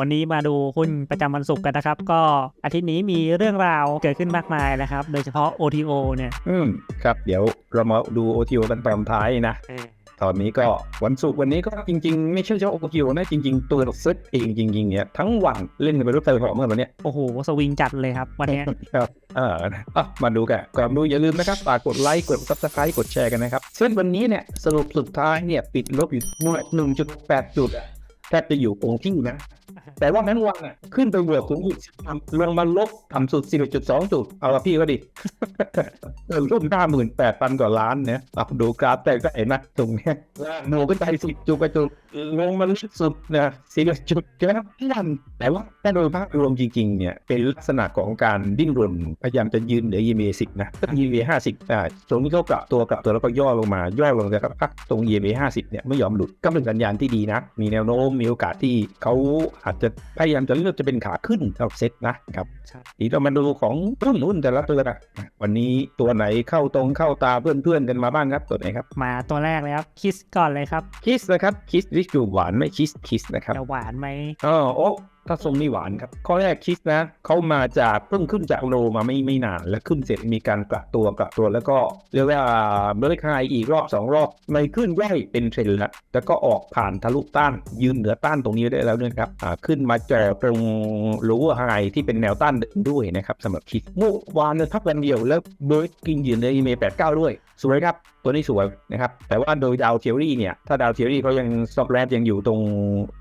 วันนี้มาดูหุ้นประจำวันศุกร์กันนะครับ ก็อาทิตย์นี้มีเรื่องราวเกิดขึ้นมากมายนะครับ โดยเฉพาะ OTO เนี่ย อืมครับ เดี๋ยวเรามาดูโอทีโอกันตอนท้ายนะตอนนี้ก็วันศุกร์วันนี้ก็จริง ๆ ไม่ใช่เฉพาะโอทีโอนะจริง ๆ ตัวเซ็ตเองจริงๆเนี่ยทั้งวันเล่นกันไปรถไฟเหอมเมื่อวันเนี้ยโอ้โห สวิงจัดเลยครับ วันเนี้ยครับเอออะมาดูกันก่อนดูอย่าลืมนะครับฝากกดไลค์กดซับสไครต์กดแชร์กันนะครับเส้นวันนี้เนี่ยสรุปสุดท้ายเนี่ยปิดลบอยู่หนึ่งจุดแปดจุดอะแทบจะอยู่คงที่นะ แต่ว่านั้นวันอะขึ้นไปเบือบสูงอีกลงมาลบต่ำสุด11.2จุด เอาละพี่ก็ดิเออรุ่น58,000กว่าล้านเนี่ยเอาดูกราฟแต่ก็เห็นนะตรงเนี้ยโนก็ใจสิจุดไปจุดลงมาลึกสุดนะ11จุดครับนั่นแต่ว่าแต่โดยภาพรวมจริงๆเนี่ยเป็นลักษณะของการดิ้นรนพยายามจะยืนเหนือ EMA 10นะ EMA 50อ่าตรงนี้เขากลับตัวกลับตัวแล้วก็ย่อลงมาย่อลงแต่ก็พักตรง EMA 50เนี่ยไม่ยอมหลุดก็เป็นสัญญาณที่ดีนะ มีแนวโน้มมีโอกาสที่เขาอาจจะพยายามจะเลือกจะเป็นขาขึ้นสำหรับเซ็ตนะครับใช่ทีนี้เรามาดูของหุ้นหุ้นแต่ละตัวนะวันนี้ตัวไหนเข้าตรงเข้าตาเพื่อนๆกันมาบ้างครับตัวไหนครับ มาตัวแรกเลยครับคิสก่อนเลยครับคิสนะครับคิสริจูหวานไม่คิสคิสนะครับจะหวานไหมอ๋อโอ้ ถ้าทรงนี่หวานครับ ข้อแรกคิดนะเขามาจากเพิ่งขึ้นจากโลมาไม่ไม่นาน แล้วขึ้นเสร็จมีการกลับตัวกลับตัวแล้วก็เรียกว่าเบรกไฮอีกรอบสองรอบไม่ขึ้นแย่เป็นเทรนแล้วแล้วก็ออกผ่านทะลุต้าน ยืนเหนือต้านตรงนี้ได้แล้วด้วยครับขึ้นมาเจอตรงรู้ไฮที่เป็นแนวต้านด้วยนะครับสำหรับคิดเมื่อวานเนี่ยทักวันเดียวแล้วเบรกกินยืนในอีเมลแปดเก้าด้วยสวยครับ ตัวนี้สวยนะครับ แต่ว่าโดยดาวเทอรี่เนี่ย ถ้าดาวเทอรี่เขายังสอปแรดยังอยู่ตรง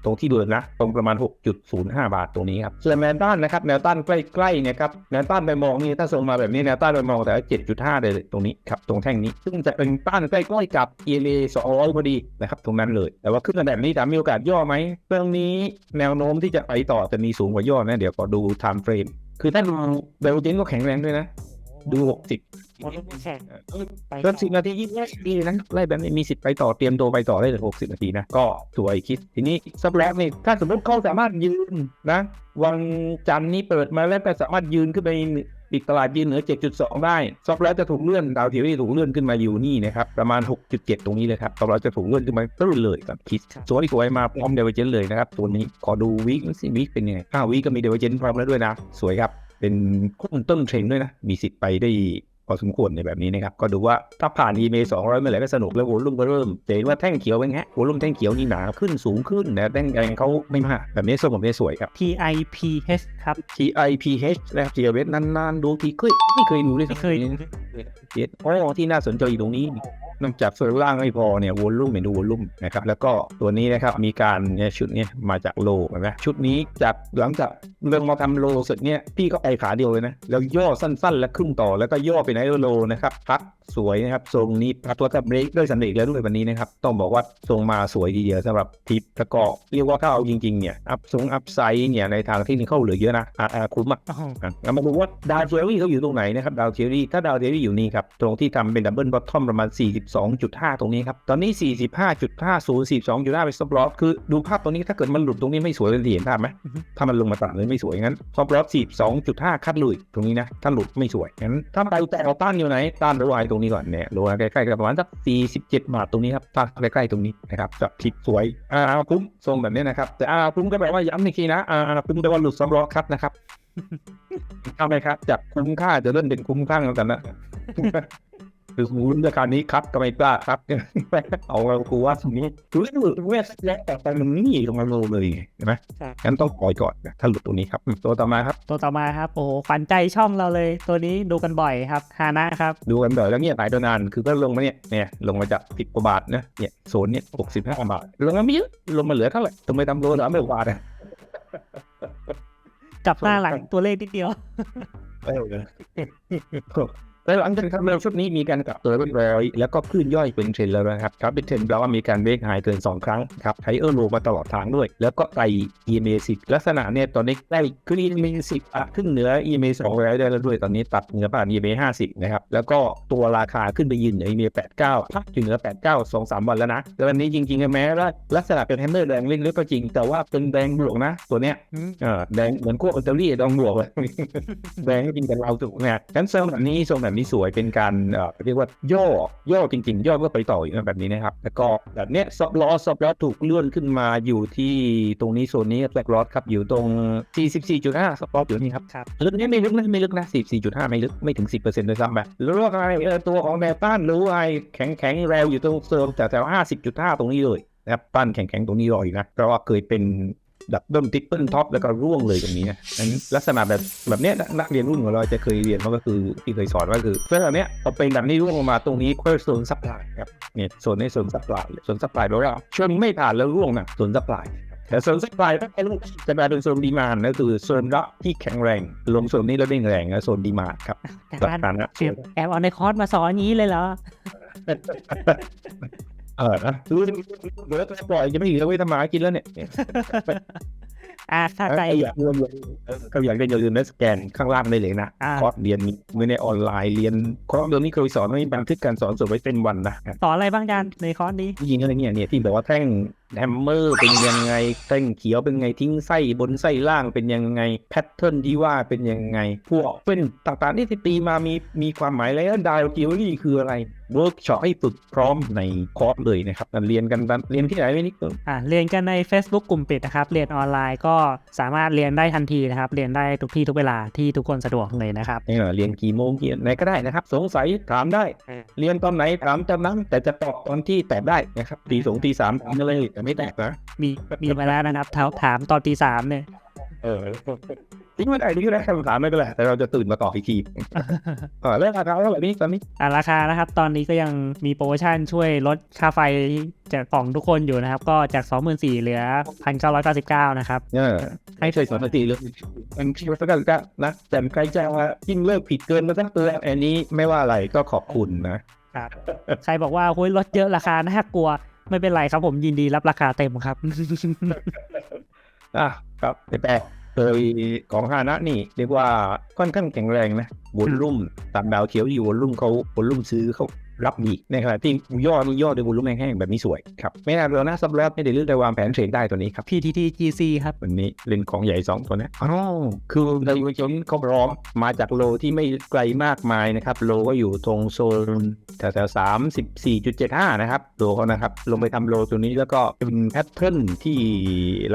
ตรงที่เดิมนะ ตรงประมาณ 6.05 บาทตรงนี้ครับส่วนแนวต้านนะครับ แนวต้านใกล้ๆเนี่ยครับ แนวต้านไปมองนี่ถ้าส่งมาแบบนี้แนวต้านไปมองแต่7.5 เลยตรงนี้ครับ ตรงแท่งนี้ ซึ่งจะเป็นต้านใกล้ๆกับ EMA 200พอดีนะครับ ตรงนั้นเลย แต่ว่าขึ้นมาแบบนี้ถามมีโอกาสย่อไหมเรื่องนี้แนวโน้มที่จะไปต่อจะมีสูงกว่าย่อนะ เดี๋ยวขอดู time frame คือถ้าดูเบลเจนก็แข็งแรงด้วยนะ ดู60แข่งไปเกินสิบนาทียี่สิบนาทีนะไล่แบบนี้มีสิทธิ์ไปต่อเตรียมตัวไปต่อได้ถึงหกสิบนาทีนะก็สวยคิด ทีนี้ซับแรกนี่ถ้าสมมติเขาสามารถยืนนะวันจันทร์นี้เปิดมาแล้วก็สามารถยืนขึ้นไปปิดตลาดยืนเหนือ 7.2 ได้ซับแรกจะถูกเลื่อนดาวเทียรี่ถูกเลื่อนขึ้นมาอยู่นี่นะครับประมาณ 6.7 ตรงนี้เลยครับซับแรกจะถูกเลื่อนขึ้นมาตื้นเลยกับคิดสวยสวยมาพร้อมเดเวเจนเลยนะครับตัวนี้ขอดูวีคสิวีคเป็นยังไงห้าวีคก็มีเดเวเจนพร้อมแล้วด้วยนะ สวยครับ เป็นคุ้นต้นเทรนด์ด้วยนะ มีสิทธิ์ไปได้พอสมควรในแบบนี้นะครับ ก็ดูว่าถ้าผ่าน e m a 200 เมื่อไหร่ก็สนุกแล้วโวลุ่มก็เริ่มจะเห็นว่าแท่งเขียวเป็นไงโวลุ่มแท่งเขียวนี่หนาขึ้นสูงขึ้นนะแท่งแดงเขาไม่มากแบบนี้ทรงผมได้สวยครับ TIPH ครับ TIPH นะครับ t i p นานๆ ดูทีเคยไม่เคยดูเลยไม่เคยอ๋อที่น่าสนใจอยู่ตรงนี้ นอกจากส่วนล่างไม่พอเนี่ยวอลลุ่มเห็นดูวอลลุ่มนะครับแล้วก็ตัวนี้นะครับมีการเนี่ยชุดเนี้มาจากโลเห็นไหมชุดนี้จากหลังจากเรื่องมาทำโลเสร็จเนี่ยพี่ก็ไปขาเดียวเลยนะแล้วย่อสั้นๆ แล้วขึ้นต่อแล้วก็ย่อไปในโลนะครับพัก สวยนะครับทรงนี้พักตัวกับเบรกด้วยสำเร็จแล้วด้วยวันนี้นะครับ ต้องบอกว่าทรงมาสวยทีเดียวสำหรับทิปแล้วก็เรียกว่าถ้าเอาจริงๆเนี่ยอัพทรงอัพไซด์เนี่ยในทางเทคนิคเหลือเยอะนะอ่าอ่าคุ้มอะโอ้โหอะเรามาดูว่าดาวเทอรี่เขาอยู่ตรงไหนนะครับดาวเทอรี่ถ้าดาวเทอรี่อยู่นี่ครับตรงที่ทำเป็นดับเบิลบอททอมประมาณ 42.5 ตรงนี้ครับตอนนี้ 45.50 42.5เป็นซับลอสคือดูภาพตรงนี้ถ้าเกิดมันหลุดตรงนี้ไม่สวยเลยเห็นภาพไหมถ้ามันลงมาต่ำเลยไม่สวยงั้นซับลอส42.5คัดเลยตรงนี้นะถ้าหลุดไม่สวยงั้นถ้าไปแต่เราต้านอยู่ไหนต้านระหว่างตรงนี้ก่อนเนี่ยโลใกล้ๆกับประมาณสัก47 บาทตรงนี้ครับถ้าใกล้ๆตรงนี้นะครับจะผิดสวยอ่าคุ้มทรงแบบนี้นะครับ แต่อ่าคุ้มก็แปลว่าย้ำอีกทีนะอ่าคุ้มแปลว่าหลุดสำรองครับนะครับทำไหมครับจากคุ้มค่าจะเล่นเป็นคุ้มข้างแล้วกันนะ คือหูราคานี้ครับก็ไม่กล้าครับเอาเรากูว่าตรงนี้ดูแล้วดูเวสแล้วแต่แต่มันนี่ลงมาโลเลยเห็นไหมใช่งั้นต้องปล่อยก่อนนะถ้าหลุดตรงนี้ครับอืมตัวต่อมาครับตัวต่อมาครับโอ้โหขวัญใจช่องเราเลย ตัวนี้ดูกันบ่อยครับฮานะครับ ดูกันบ่อยแล้วเนี่ยหลายตัวนานคือก็ลงมาเนี่ยเนี่ยลงมาจากสิบกว่าบาทนะเนี่ยโซนเนี่ยหกสิบห้าบาทลงมาไม่เยอะลงมาเหลือเท่าไหร่ทำไมทำโลละไม่บาทอะกลับหน้าหลังตัวเลขนิดเดียวเออ แล้วหลังจากทำเร็วชุดนี้มีการกลับตัวเรียบร้อยแล้วก็คลื่นย่อยเป็นเทรนด์แล้วนะครับครับเป็นเทรนด์แปลว่ามีการเบรกไฮเกิน 2 ครั้งครับใช้เออร์โลมาตลอดทางด้วย แล้วก็ไต่ EMA 10ลักษณะเนี่ยตอนนี้ได้ขึ้น EMA 10อะขึ้นเหนือ EMA 200ได้แล้วด้วยตอนนี้ตัดเหนือผ่าน EMA 50นะครับแล้วก็ตัวราคาขึ้นไปยืนเหนือ EMA 89พักอยู่เหนือ 89 2 3 วันแล้วนะแล้ววันนี้จริงๆแม้ว่าลักษณะเป็นแฮนเดอร์แดงเล่นลึกก็จริง แต่ว่าเป็นแดงบวกนะตัวเนี้ยเออแดงเหมือนพวกอิตาลีดองหลวกเลยแดงจริงแต่เราถูกเนี่ยงั้นทรงแบบนี้ทรงแบบแบบนี้สวยเป็นการเอ่อเรียกว่าย่อย่อจริง ๆ ย่อเพื่อไปต่ออีกแบบนี้นะครับแล้วก็แบบเนี้ยซับล้อซับล้อถูกเลื่อนขึ้นมาอยู่ที่ตรงนี้โซนนี้แบล็กล้อครับอยู่ตรง 44.5ซับล้ออยู่นี่ครับครับลึกนี่ไม่ลึกนะไม่ลึกนะ44.5 ไม่ลึกไม่ถึง 10%ด้วยซ้ำไปแล้วก็ไอเออตัวของแนวต้านหรือไอแข็งแข็งๆแรวอยู่ตรงเซิร์ฟแต่แถว50.5 ตรงนี้เลยนะครับต้านแข็งแข็งๆตรงนี้รออยู่นะเพราะว่าเคยเป็น ดับเบิลทิปเปิลท็อปแล้วก็ร่วงเลยตรงนี้นะนั้นลักษณะแบบแบบเนี้ยนักนักเรียนรุ่นของเราจะเคยเรียนมันก็คือที่เคยสอนว่าคือเพื่อนแบบเนี้ยพอเป็นแบบนี้ร่วงลงมาตรงนี้เพื่อโซนซัพพลายครับเนี่ยโซนนี้โซนซัพพลายโซนซัพพลายแปลว่าช่วงไม่ผ่านแล้วร่วงนะโซนซัพพลายแต่โซนซัพพลายถ้าเป็นจะกลายเป็นโซนดีมานก็คือโซนรับที่แข็งแรง ลงโซนนี้แล้วเด้งแรงนะโซนดีมานครับแต่หลักบ้านฐานนะเชฟแอบเอาในคอร์สมาสอนอย่างนี้เลยเหรอ เออนะรู้เดี๋ยวจะปล่อยจะไม่เหลือไว้ทำมาหากินแล้วเนี่ยอ่าถ้าใคใจรอยากเรียนก็อยากเรียนอย่าลืมนะสแกนข้างล่างได้เลยนะอ่าคอร์สเรียนไม่ได้ออนไลน์เรียนคอร์สเดิมนี้เคยสอนให้บันทึกการสอนส่งไว้เป็นวันนะสอนอะไรบ้างอาจารย์ในคอร์สนี้จริงๆอะไรเงี้ยเนี่ยที่แบบว่าแท่งแฮมเมอร์เป็นยังไงแท่งเขียวเป็นไงทิ้งไส้บนไส้ล่างเป็นยังไงแพทเทิร์นที่ว่าเป็นยังไง พวกเป็นต่างๆที่ตีมามีมีความหมายแล้วดาวจิวรี่คืออะไรเวิร์กช็อปให้ฝึกพร้อมในคอร์สเลยนะครับเรียนกันเรียนที่ไหนไม่นิดอ่าเรียนกันใน Facebook กลุ่มปิดนะครับเรียนออนไลน์ก็สามารถเรียนได้ทันทีนะครับเรียนได้ทุกที่ทุกเวลาที่ทุกคนสะดวกเลยนะครับนี่เหรอเรียนกี่โมงกี่ไหนก็ได้นะครับ สงสัยถามได้อืมเรียนตอนไหนถามจำนั้นแต่จะตอบตอนที่แตกได้นะครับตีสองตีสามถามอะไรแต่ไม่แตกนะมีมีมาแล้วนะครับถามถามตอนตีสามเนี่ยเออทิ้งไว้ได้ทิ้งไว้ได้คำถามไม่เป็นไรแต่เราจะตื่นมาตอบอีกทีเออเรื่องราคาเท่าไหร่นี่ตอนนี้อ่าราคานะครับ ตอนนี้ก็ยังมีโปรโมชั่นช่วยลดค่าไฟจากของทุกคนอยู่นะครับ ก็จาก 24,000เหลือ 1,999 นะครับเออให้ช่วยสอนสติเลยมันคิดว่าสักกันก็นะแต่ใครแจ้งว่ายิ่งเลิกผิดเกินมาตั้งแต่อันนี้ไม่ว่าอะไรก็ขอบคุณนะครับใครบอกว่าโอ้ยลดเยอะราคาน่ากลัว ไม่เป็นไรครับผมยินดีรับราคาเต็มครับ อะครับแต่แปลเคยของฮานะนี่ เรียกว่าค่อนข้างแข็งแรงนะวอลลุ่มตามดาวเขียวอยู่วอลลุ่มเขาวอลลุ่มซื้อเขา รับดีในขณะที่ย่อนย่อด้วยวอลลุ่มแห้งแบบนี้สวยครับไม่น่าเรือนะซับแล้วไม่ได้เลือกได้วางแผนเทรดได้ตัวนี้ครับ PTT GC ครับวันนี้เล่นของใหญ่สองตัวนี้อ๋อคือในวิชนเขาพร้อมมาจากโลที่ไม่ไกลมากมายนะครับโลก็อยู่ตรงโซนแถวๆสามสิบสี่จุดเจ็ดห้านะครับโลเขานะครับลงไปทำโลตัวนี้แล้วก็เป็นแพทเทิร์นที่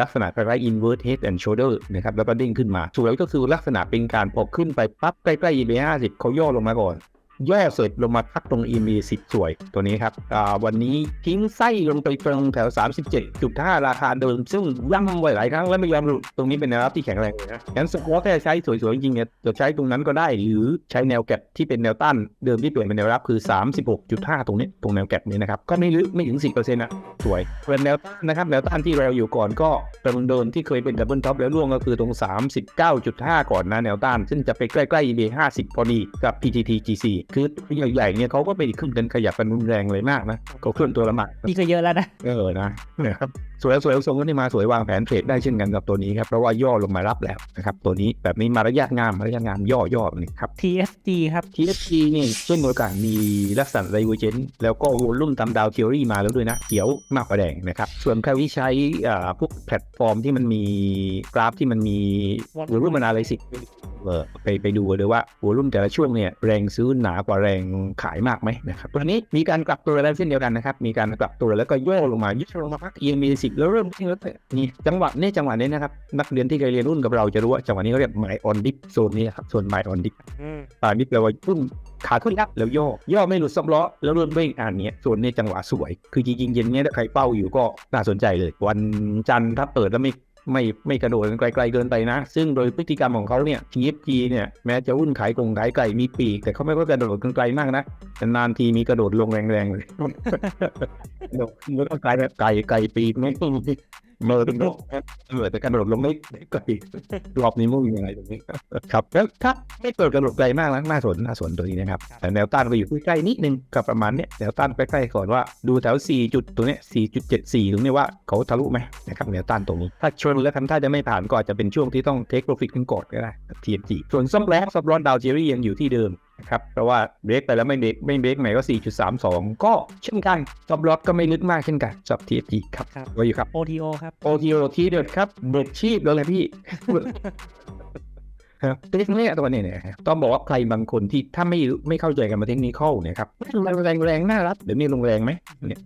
ลักษณะคล้ายๆ invert head and shoulder นะครับแล้วก็เด้งขึ้นมาสุดแล้วก็คือลักษณะเป็นการพอขึ้นไปปั๊บใกล้ๆ EMA 50 เขาย่อลงมาก่อน ย่อเสร็จลงมาพักตรง EMA 10 สวยตัวนี้ครับวันนี้ทิ้งไส้ลงไปตรงแถว 37.5 ราคาเดิม ซึ่งย่ำไว้หลายครั้งแล้วไม่ยอมหลุดตรงนี้เป็นแนวรับที่แข็งแรงเลยนะงั้นสควอตถ้าใช้สวยๆ จริงเนี่ยจะใช้ตรงนั้นก็ได้ หรือใช้แนวแก็บที่เป็นแนวต้านเดิมที่เปลี่ยนเป็นแนวรับคือ 36.5 ตรงนี้ตรงแนวแก็บนี้นะครับก็ไม่ลึกไม่ถึง 10%นะสวยเป็นแนวต้านนะครับแนวต้านที่เราอยู่ก่อนก็ตรงเดิมที่เคยเป็นดับเบิลท็อปแล้วร่วงก็คือตรง 39.5 ก่อนนะแนวต้าน ซึ่งจะไปใกล้ๆ EBA 50 พอดีกับ PTT GC คือใหญ่ๆเนี่ยเขาก็ไม่ได้ขึ้นกันขยับกันรุนแรงเลยมากนะเขาเคลื่อนตัวละหมากนี่ก็เยอะแล้วนะเออนะเนี่ยครับสวยสวยทรงก็นี่มาสวยวางแผนเทรดได้เช่นกันกับตัวนี้ครับเพราะว่าย่อลงมารับแล้วนะครับตัวนี้แบบนี้มารยาทงามมารยาทงามย่อย่อแบบนี้ครับ TSG ครับ TSG นี่เช่นเดียวกันมีลักษณะไดเวอร์เจนแล้วก็วอลลุ่มตามดาวเทอรี่มาแล้วด้วยนะเขียวมากกว่าแดงนะครับส่วนใครที่ใช้อ่าพวกแพลตฟอร์มที่มันมีกราฟที่มันมีวอลลุ่มมันอะไรสิเออไปไปดูกันเลยว่าวอลลุ่มแต่ละช่วงเนี่ยแรงซื้อหนากว่าแรงขายมากไหมนะครับตัวนี้มีการกลับตัวแล้วเช่นเดียวกันนะครับมีการกลับตัวแล้วก็ย่อลงมาย่อลงมาพักเอียงมีสิบแล้วเริ่มที่แล้วแต่นี่จังหวะนี้จังหวะนี้นะครับนักเรียนที่เคยเรียนรุ่นกับเราจะรู้ว่าจังหวะนี้เขาเรียกไมออนดิฟโซนนี้ครับโซนไมออนดิฟอ่านี่แปลว่าพุ่งขาขึ้นครับแล้วย่อย่อไม่หลุดซับล้อแล้วเริ่มเบ้งอ่านเนี้ยส่วนนี้จังหวะสวย คือจริงๆเย็นเนี้ยถ้าใครเป้าอยู่ก็น่าสนใจเลย วันจันทร์ถ้าเปิดแล้วไม่ ไม่ไม่กระโดดกันไกลๆเกินไปนะ ซึ่งโดยพฤติกรรมของเขาเนี่ย TFG เนี่ยแม้จะวุ่นขายกงขายไก่มีปีก แต่เขาไม่ก็กระโดดกันไกลมากนะนานๆทีมีกระโดดลงแรงๆเลยเดี๋ยวมันก็กลายแบบไก่ไก่ปีกไม่ต้อง เมื่อเป็นนกเมออแต่การระโดดลงไม่ไม่ไกลรอบนี้มุ่งยังไงตรงนี้ครับแล้วถ้าไม่เกิดกระโดดไกลมากนะน่าสนน่าสนตัวนี้นะครับแต่แนวต้านก็อยู่ใกล้ๆนิดนึงกับประมาณเนี้ยแนวต้านใกล้ๆก่อนว่าดูแถว 4 จุดตัวเนี้ย4.74 ตรงเนี้ยว่าเขาทะลุไหมนะครับแนวต้านตรงนี้ถ้าชนแล้วทำท่าจะไม่ผ่านก็อาจจะเป็นช่วงที่ต้องเทคโปรฟิตกันก่อนก็ได้ TMG ส่วนซัมแลกซับร้อนดาวเจอรี่ยังอยู่ที่เดิม ครับเพราะว่าเบรกไปแล้วไม่เบรกไม่เบรกใหม่ก็ 4.32 ก็เช่นกันซับลอตก็ไม่ลึกมากเช่นกันสำหรับ TMG ครับครับไว้อยู่ครับ OTO ครับโอทีโอทีเด็ดครับเด็ดชีพเลยเลยพี่ครับเทคนิคตัวเนี้เนี่ยต้องบอกว่าใครบางคนที่ถ้าไม่ไม่เข้าใจกันมาเทคนิคเนี่ยครับแรงแรงแรงน่ารักเดี๋ยวนี้ลงแรงไหมเนี่ย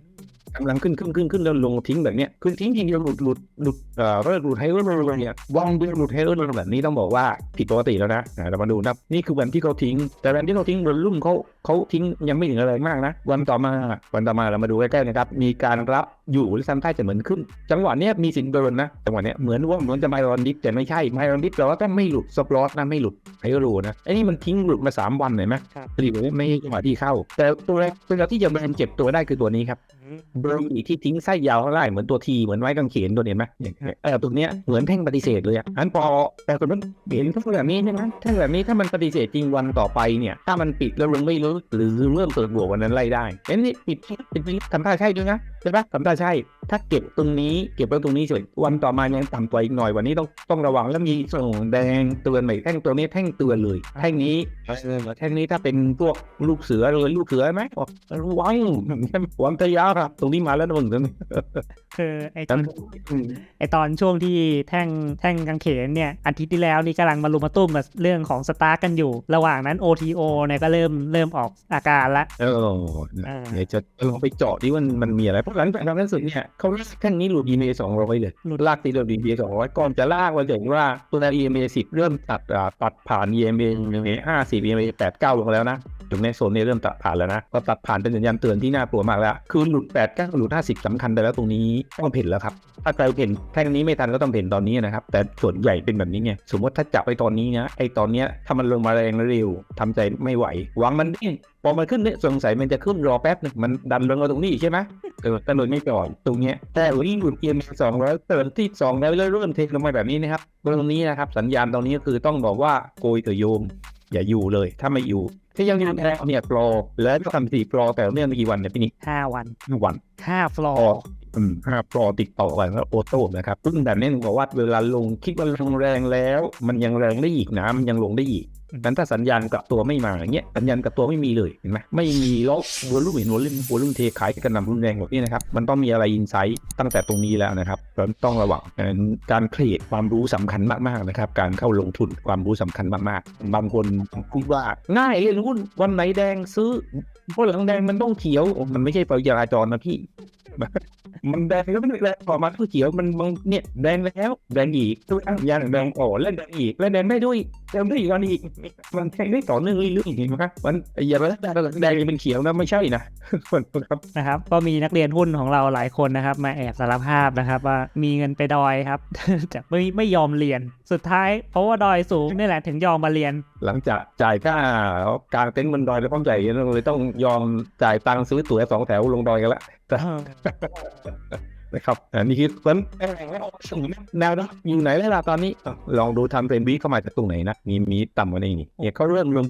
กำลังขึ้นขึ้นขึ้นขึ้นแล้วลงทิ้งแบบเนี้ยขึ้นทิ้งทิ้งเดียวหลุดหลุดหลุดเอ่อรหลุดให้หลุดเนี่ยวองเดียวหลุดให้หลุดแบบนี้ต้องบอกว่าผิดปกติแล้วนะเรามาดูนะนี่คือวันที่เขาทิ้ง แต่วันที่เขาทิ้งบนรุ่มเขา เขาทิ้งยังไม่ถึงอะไรมากนะ วันต่อมาวันต่อมาเรามาดูใกล้ๆนะครับ มีการรับอยู่หรือทำท่าจะเหมือนขึ้น จังหวะเนี้ยมีสินเดินนะจังหวะเนี้ยเหมือนว่าเหมือนจะไมรอนดิฟแต่ไม่ใช่ไมรอนดิฟแต่ว่าก็ไม่หลุดสปลอตนะไม่หลุดไฮรูนะไอ้นี่มันทิ้งหลุดมาสามวันเห็นไหมครับผลิตไว้ไม่ให้จังหวะที่เข้า แต่ตัวแรกตัวที่จะเบิร์นเจ็บตัวได้คือตัวนี้ครับเบิร์นอีกที่ทิ้งไส้ยาวข้างล่างเหมือนตัวทีเหมือนไม้กางเขนตัวเห็นไหมเนี่ยเออตัวเนี้ยเหมือนแท่งปฏิเสธเลยอะอันพอแต่ตัวนั้นเห็นแท่งแบบนี้ใช่ไหมแท่งแบบนี้ถ้ามันปฏิเสธจริงวันต่อไปเนี่ยถ้ามันปิดแล้วยังไม่รู้หรือเริ่มเปิดบวกวันนั้นไล่ได้เอ็นนี่ปิดปิดไปทำท่าใช่ด้วยนะใช่ปะทำท่าใช่ ถ้าเก็บตรงนี้เก็บไว้ตรงนี้เฉยวันต่อมายังต่ำกว่าอีกหน่อยวันนี้ต้องต้องระวังแล้วมีส่งแดงเตือนใหม่แท่งตัวนี้แท่งเตือนเลยแท่งนี้แท่งนี้ถ้าเป็นพวกลูกเสือเลยลูกเสือไหมบอกระวังหวังตะยาครับตรงนี้มาแล้วนะมึงตรงนี้คือไอตอนไอตอนช่วงที่แท่งแท่งกางเขนเนี่ยอาทิตย์ที่แล้วนี่กำลังมารุมมาตุ้มกับเรื่องของสตาร์กันอยู่ ระหว่างนั้น OTO เนี่ยก็เริ่มเริ่มออกอาการละเอออ่าเดี๋ยวจะลองไปเจาะดิว่ามันมีอะไร เพราะหลังจากนั้นสุดเนี่ยเขาลากแท่งนี้หลุด EMA สองร้อยเลยหลุดลากตีหลุด EMA สองร้อยก่อนจะลากมาถึงว่าตัว EMA สิบเริ่มตัดอ่าตัดผ่าน EMA EMA ห้าสิบ EMA แปดเก้าลงแล้วนะถึงในโซนนี้เริ่มตัดผ่านแล้วนะก็ตัดผ่านเป็นสัญญาณเตือนที่น่ากลัวมากแล้ว คือหลุดแปดเก้าหลุดห้าสิบสำคัญไปแล้วตรงนี้ต้องเพ่นแล้วครับ ถ้าใครเพ่นแท่งนี้ไม่ทันก็ต้องเพ่นตอนนี้นะครับ แต่ส่วนใหญ่เป็นแบบนี้ไงสมมติถ้าจับไปตอนนี้นะไอตอนเนี้ยถ้ามันลงมาแรงเร็วทำใจไม่ไหวหวังมันดิ้นพอมันขึ้นเนี่ยสงสัยมันจะขึ้นรอแป๊บหนึงมันดันลงมาตรงนี้อีกใช่ไหมเออก็เลยไม่ปล่อยตรงเนี้ยแต่วันนี้หลุดเอียมสองร้อยเติมที่สองแล้วเริ่มเทลงมาแบบนี้นะครับตรงนี้นะครับสัญญาณตรงนี้ก็คือต้องบอกว่าโกยเถอะโยมอย่าอยู่เลย ถ้าไม่อยู่ถ้ายังอยู่แล้วเนี่ยปลอแล้วก็ทำสี่ปลอแต่เนี่ยกี่วันเนี่ยพี่นิกห้าวันห้าวันห้าฟลอปอร์อืมห้าปลอติดต่อกันแล้วโอโต้นะครับซึ่งแบบนี้ผมบอกว่าเวลาลงคิดว่าลงแรงแล้ว มันยังแรงได้อีกนะมันยังลงได้อีก นั้นถ้าสัญญาณกับตัวไม่มาอย่างเงี้ยสัญญาณกับตัวไม่มีเลยเห็นไหมไม่มีล็อกวอลุ่มเห็นวอลุ่มวอลุ่มเทขายกันนำรุนแรงแบบนี้นะครับมันต้องมีอะไรอินไซต์ตั้งแต่ตรงนี้แล้วนะครับเราต้องระวังการเครียดความรู้สำคัญมากๆนะครับการเข้าลงทุนความรู้สำคัญมากๆ บางคนพูดว่าง่ายเรียนหุ้นวันไหนแดงซื้อเพราะหลังแดงมันต้องเขียวมันไม่ใช่ไฟจราจรนะพี่ มันแดงก็ไม่ได้แดงพอมาคือเขียวมันบางเนี่ยแดงแล้วแดงอีกตัวอ่างยางแดงอ่อนแล้วแดงอีกแล้วแดงได้ด้วยแดงได้อีกอันอีกมันแดงได้ต่อเนื่องเรื่อยๆเห็นไหมครับมันอย่าไปแล้วแดงแดงเป็นเขียวนะไม่ใช่นะครับนะครับ ก็มีนักเรียนหุ้นของเราหลายคนนะครับ มาแอบสารภาพนะครับ ว่ามีเงินไปดอยครับแต่ไม่ไม่ยอมเรียนสุดท้าย เพราะว่าดอยสูงนี่แหละถึงยอมมาเรียน หลังจากจ่ายค่ากลางเต็นท์บนดอยแล้วต้องจ่ายเลยต้องยอมจ่ายตังค์ซื้อตั๋วสองแถวลงดอยกันละ นะครับอันนี้คือเพราะฉะนั้นแนวนะอยู่ไหนแล้วล่ะตอนนี้อะลองดูทำเป็นวีเข้ามาจากตรงไหนนะมีมีต่ำกว่านี้นี่เนี่ยเขาเริ่มลง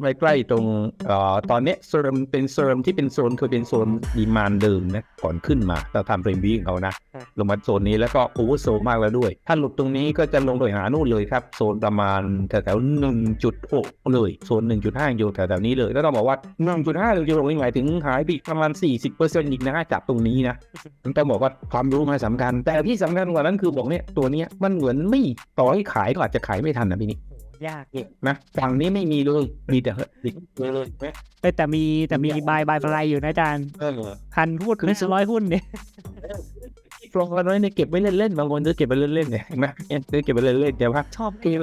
ใกล้ๆตรงเอ่อตอนเนี้ยโซนเป็นโซนที่เป็นโซนเคยเป็นโซนดีมานเดิมนะก่อนขึ้นมาเราทำเป็นวีของเขานะครับลงมาโซนนี้แล้วก็โอเวอร์โซมากแล้วด้วย ถ้าหลุดตรงนี้ก็จะลงโดยหานู่นเลยครับโซนประมาณแถวๆหนึ่งจุดหกเลยโซนหนึ่งจุดห้าอยู่แถวๆนี้เลยแล้วต้องบอกว่าหนึ่งจุดห้าเราจะลงนี่หมายถึงหายไปอีกประมาณสี่สิบเปอร์เซ็นต์อีกนะจากตรงนี้นะผมจะบอกว่าความรู้มันสำคัญ แต่ที่สำคัญกว่านั้นคือบอกเนี่ยตัวเนี้ยมันเหมือนไม่ต่อให้ขายก็อาจจะขายไม่ทันนะพี่นี่ ยากนะฝั่งนี้ไม่มีเลยมีแต่เฮ้ยเลยเลยไหมเอ้ยแต่มีแต่มีบายบายบายอยู่นะอาจารย์เออพันหุ้นคือไม่ร้อยหุ้นเนี่ยที่ฟลองกันไว้เนี่ยเก็บไว้เล่นๆบางคนจะเก็บไปเล่นๆเนี่ยเห็นไหมเนี่ยซื้อเก็บไปเล่นๆแต่ว่าชอบเกม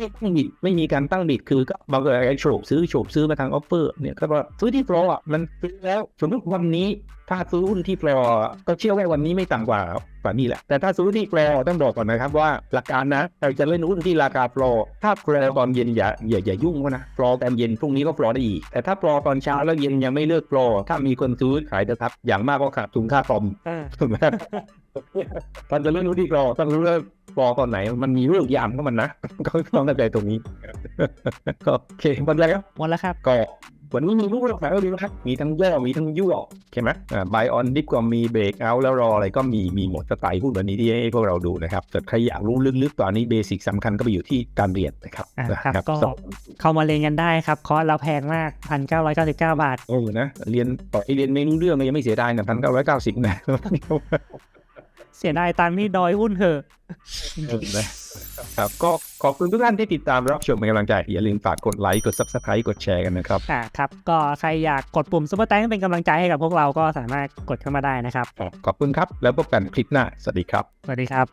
ไฟไม่ตั้งบิดไม่มีการตั้งบิดคือก็บางคนไอ้โฉบซื้อโฉบซื้อมาทางออฟเฟอร์เนี่ยก็ว่าซื้อที่ฟลอร์อะมันซื้อแล้วสมมติวันนี้ถ้าซื้อหุ้นที่ฟลอร์ก็เชื่อว่าวันนี้ไม่ต่ำกว่าฝ่านี้แหละ แต่ถ้าซื้อที่ฟลอร์ต้องบอกก่อนนะครับว่าหลักการนะเราจะเล่นหุ้นที่ราคาฟลอร์ถ้าฟลอร์ตอนเย็นอย่าอย่าอย่ายุ่งเขานะฟลอร์ตอนเย็นพรุ่งนี้ก็ฟลอร์ได้อีก แต่ถ้าฟลอร์ตอนเช้าแล้วเย็นยังไม่เลิกฟลอร์ถ้ามีคนซื้อขายนะครับอย่างมากก็ขาดทุนค่าคอมอ่าถูกไหม ท่านจะเรื่องรู้ดีกรอต้องรู้ว่าปลอตอนไหน มันมีเรื่องยามของมันนะ ก็ต้องเข้าใจตรงนี้ ก็โอเคหมดแล้ว หมดแล้วครับ ก็วันนี้มีรูปแบบก็มีนะครับมีทั้งย่อมีทั้งยั่วใช่ไหมอ่าบายออนดิฟก็มีเบรกเอาแล้วรออะไรก็มี มีหมดสไตล์หุ้นวันนี้ที่ให้พวกเราดูนะครับแต่ใครอยากรู้ลึกๆตอนนี้เบสิกสำคัญก็ไปอยู่ที่การเรียนนะครับอ่านะครับ ก็สองเข้ามาเรียนกันได้ครับ คอร์สเราแพงมากพันเก้าร้อยเก้าสิบเก้าบาท โอ้นะ เรียนต่อให้เรียนไม่รู้เรื่องก็ยังไม่เสียดายนะพันเก้าร้อยเก้าสิบนะ เสียดายตังค์ที่ดอยหุ้นเถอะเออนะครับครับก็ขอบคุณทุกท่านที่ติดตามรับชมเป็นกำลังใจ อย่าลืมฝากกดไลค์กด subscribe กดแชร์กันนะครับ อ่าครับ ก็ใครอยากกดปุ่มซุปเปอร์แตงเป็นกำลังใจให้กับพวกเราก็สามารถกดเข้ามาได้นะครับ ขอบคุณครับ แล้วพบกันคลิปหน้า สวัสดีครับ สวัสดีครับ